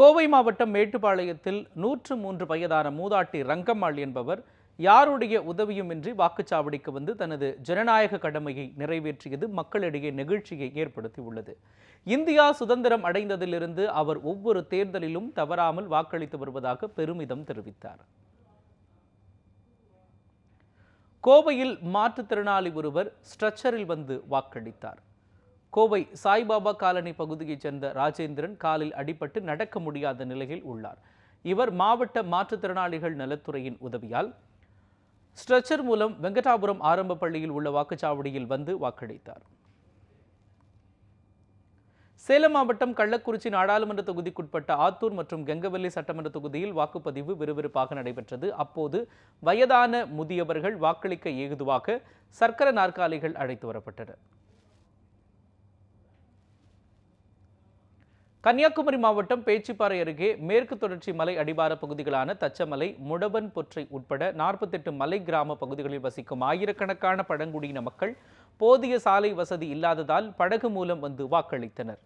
கோவை மாவட்டம் மேட்டுப்பாளையத்தில் நூற்று மூன்று வயதான மூதாட்டி ரங்கம்மாள் என்பவர் யாருடைய உதவியுமின்றி வாக்குச்சாவடிக்கு வந்து தனது ஜனநாயக கடமையை நிறைவேற்றியது மக்களிடையே நெகிழ்ச்சியை ஏற்படுத்தியுள்ளது. இந்தியா சுதந்திரம் அடைந்ததிலிருந்து அவர் ஒவ்வொரு தேர்தலிலும் தவறாமல் வாக்களித்து வருவதாக பெருமிதம் தெரிவித்தார். கோவையில் மாற்றுத்திறனாளி ஒருவர் ஸ்ட்ரெச்சரில் வந்து வாக்களித்தார். கோவை சாய்பாபா காலனி பகுதியைச் சேர்ந்த ராஜேந்திரன் காலில் அடிபட்டு நடக்க முடியாத நிலையில் உள்ளார். இவர் மாவட்ட மாற்றுத்திறனாளிகள் நலத்துறையின் உதவியால் ஸ்ட்ரெச்சர் மூலம் வெங்கடாபுரம் ஆரம்ப பள்ளியில் உள்ள வாக்குச்சாவடியில் வந்து வாக்களித்தார். சேலம் மாவட்டம் கள்ளக்குறிச்சி நாடாளுமன்ற தொகுதிக்குட்பட்ட ஆத்தூர் மற்றும் கெங்கவல்லி சட்டமன்ற தொகுதியில் வாக்குப்பதிவு விறுவிறுப்பாக நடைபெற்றது. அப்போது வயதான முதியவர்கள் வாக்களிக்க ஏகுதுவாக சர்க்கர நாற்காலிகள் அழைத்து வரப்பட்டன கன்னியாகுமரி மாவட்டம் பேச்சிப்பாறை அருகே மேற்கு தொடர்ச்சி மலை அடிவார பகுதிகளான தச்சமலை முடபன் பொற்றை உட்பட நாற்பத்தெட்டு மலை கிராம பகுதிகளில் வசிக்கும் ஆயிரக்கணக்கான பழங்குடியின மக்கள் போதிய சாலை வசதி இல்லாததால் படகு மூலம் வந்து வாக்களித்தனர்.